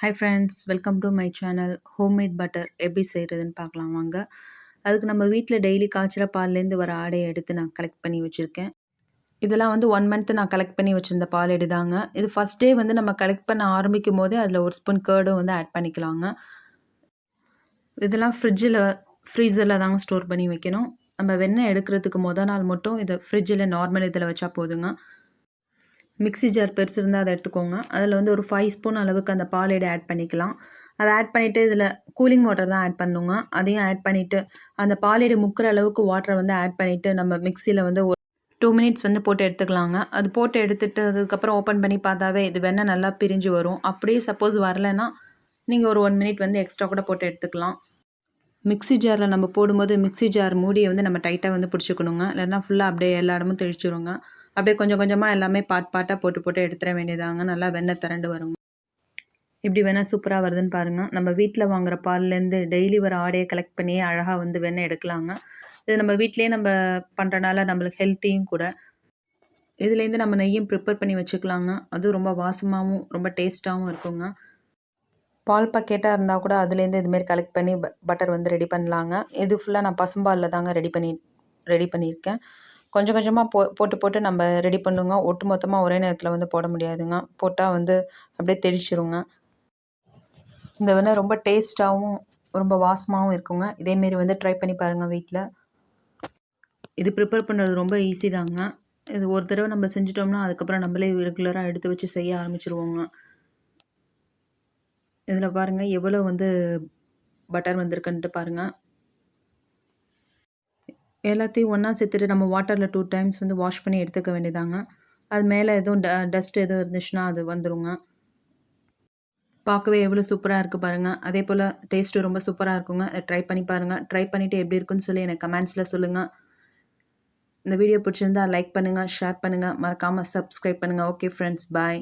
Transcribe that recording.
Hi friends welcome to my channel homemade butter எப்படி செய்கிறதுன்னு பார்க்கலாம் வாங்க. அதுக்கு நம்ம வீட்டில் டெய்லி காய்ச்சிற பால்லேருந்து வர ஆடையை எடுத்து நான் கலெக்ட் பண்ணி வச்சுருக்கேன். இதெல்லாம் வந்து ஒன் மந்த்து நான் கலெக்ட் பண்ணி வச்சுருந்த பால் எடுதாங்க இது ஃபஸ்ட் டே வந்து நம்ம கலெக்ட் பண்ண ஆரம்பிக்கும் போதே அதில் ஒரு ஸ்பூன் கேர்டும் வந்து ஆட் பண்ணிக்கலாங்க. இதெல்லாம் ஃப்ரிட்ஜில் ஃப்ரீசரில் தாங்க ஸ்டோர் பண்ணி வைக்கணும். நம்ம வெண்ணெய் எடுக்கிறதுக்கு மொதல் நாள் மட்டும் இதை ஃப்ரிட்ஜில் நார்மல் இதில் வச்சா போதுங்க. மிக்ஸி ஜார் பெருசு இருந்தால் அதை எடுத்துக்கோங்க. அதில் வந்து ஒரு ஃபைவ் ஸ்பூன் அளவுக்கு அந்த பாலேடு ஆட் பண்ணிக்கலாம். அதை ஆட் பண்ணிவிட்டு இதில் கூலிங் வாட்டர் தான் ஆட் பண்ணுங்க. அதையும் ஆட் பண்ணிவிட்டு அந்த பாலேடு முக்கிற அளவுக்கு வாட்டரை வந்து ஆட் பண்ணிவிட்டு நம்ம மிக்சியில் வந்து ஒரு டூ மினிட்ஸ் வந்து போட்டு எடுத்துக்கலாங்க. அது போட்டு எடுத்துகிட்டு அதுக்கப்புறம் ஓப்பன் பண்ணி பார்த்தாவே இது வெண்ணெய் நல்லா பிரிஞ்சு வரும். அப்படியே சப்போஸ் வரலைன்னா நீங்கள் ஒரு ஒன் மினிட் வந்து எக்ஸ்ட்ரா கூட போட்டு எடுத்துக்கலாம். மிக்ஸி ஜாரில் நம்ம போடும்போது மிக்ஸி ஜார் மூடியை வந்து நம்ம டைட்டாக வந்து பிடிச்சிக்கணுங்க. இல்லைன்னா ஃபுல்லாக அப்படியே எல்லா இடமும் தெளிச்சிருங்க. அப்படியே கொஞ்சம் கொஞ்சமாக எல்லாமே பாட் பாட்டாக போட்டு போட்டு எடுத்துட வேண்டியதாங்க. நல்லா வெண்ணெய் திரண்டு வருங்க. இப்படி வேணால் சூப்பராக வருதுன்னு பாருங்கள் நம்ம வீட்டில் வாங்குகிற பால்லேருந்து டெய்லி வர ஆடையை கலெக்ட் பண்ணியே அழகாக வந்து வெண்ணெய் எடுக்கலாங்க. இது நம்ம வீட்லேயே நம்ம பண்ணுறனால நம்மளுக்கு ஹெல்த்தியும் கூட. இதுலேருந்து நம்ம நெய்யும் ப்ரிப்பேர் பண்ணி வச்சுக்கலாங்க. அதுவும் ரொம்ப வாசமாகவும் ரொம்ப டேஸ்ட்டாகவும் இருக்குங்க. பால் பக்கெட்டாக இருந்தால் கூட அதுலேருந்து இதுமாரி கலெக்ட் பண்ணி பட்டர் வந்து ரெடி பண்ணலாங்க. இது ஃபுல்லாக நான் பசும்பாலில் தாங்க ரெடி பண்ணி ரெடி பண்ணியிருக்கேன். கொஞ்சம் கொஞ்சமாக போ போட்டு போட்டு நம்ம ரெடி பண்ணுங்க. ஒட்டு மொத்தமாக ஒரே நேரத்தில் வந்து போட முடியாதுங்க. போட்டால் வந்து அப்படியே தெளிச்சிருங்க. இந்த வெண்ணெய் ரொம்ப டேஸ்ட்டாகவும் ரொம்ப வாசமாகவும் இருக்குங்க. இதேமாரி வந்து ட்ரை பண்ணி பாருங்கள் வீட்டில் இது ப்ரிப்பேர் பண்ணுறது ரொம்ப ஈஸி தாங்க. இது ஒரு தடவை நம்ம செஞ்சிட்டோம்னா அதுக்கப்புறம் நம்மளே ரெகுலராக எடுத்து வச்சு செய்ய ஆரம்பிச்சிருவோங்க. இதில் பாருங்கள் எவ்வளோ வந்து பட்டர் வந்திருக்குன்ட்டு பாருங்கள் எல்லாத்தையும் ஒன்றா சேர்த்துட்டு நம்ம வாட்டரில் டூ டைம்ஸ் வந்து வாஷ் பண்ணி எடுத்துக்க வேண்டியதாங்க. அது மேலே எதுவும் ட டஸ்ட் எதுவும் இருந்துச்சுன்னா அது வந்துடுங்க பார்க்கவே எவ்வளோ சூப்பராக இருக்குது பாருங்கள் அதே போல் டேஸ்ட்டு ரொம்ப சூப்பராக இருக்குங்க. ட்ரை பண்ணி பாருங்கள் ட்ரை பண்ணிவிட்டு எப்படி இருக்குன்னு சொல்லி எனக்கு கமெண்ட்ஸில் சொல்லுங்கள் இந்த வீடியோ பிடிச்சிருந்தா லைக் பண்ணுங்கள் ஷேர் பண்ணுங்கள் மறக்காமல் சப்ஸ்கிரைப் பண்ணுங்கள் ஓகே ஃப்ரெண்ட்ஸ் பாய்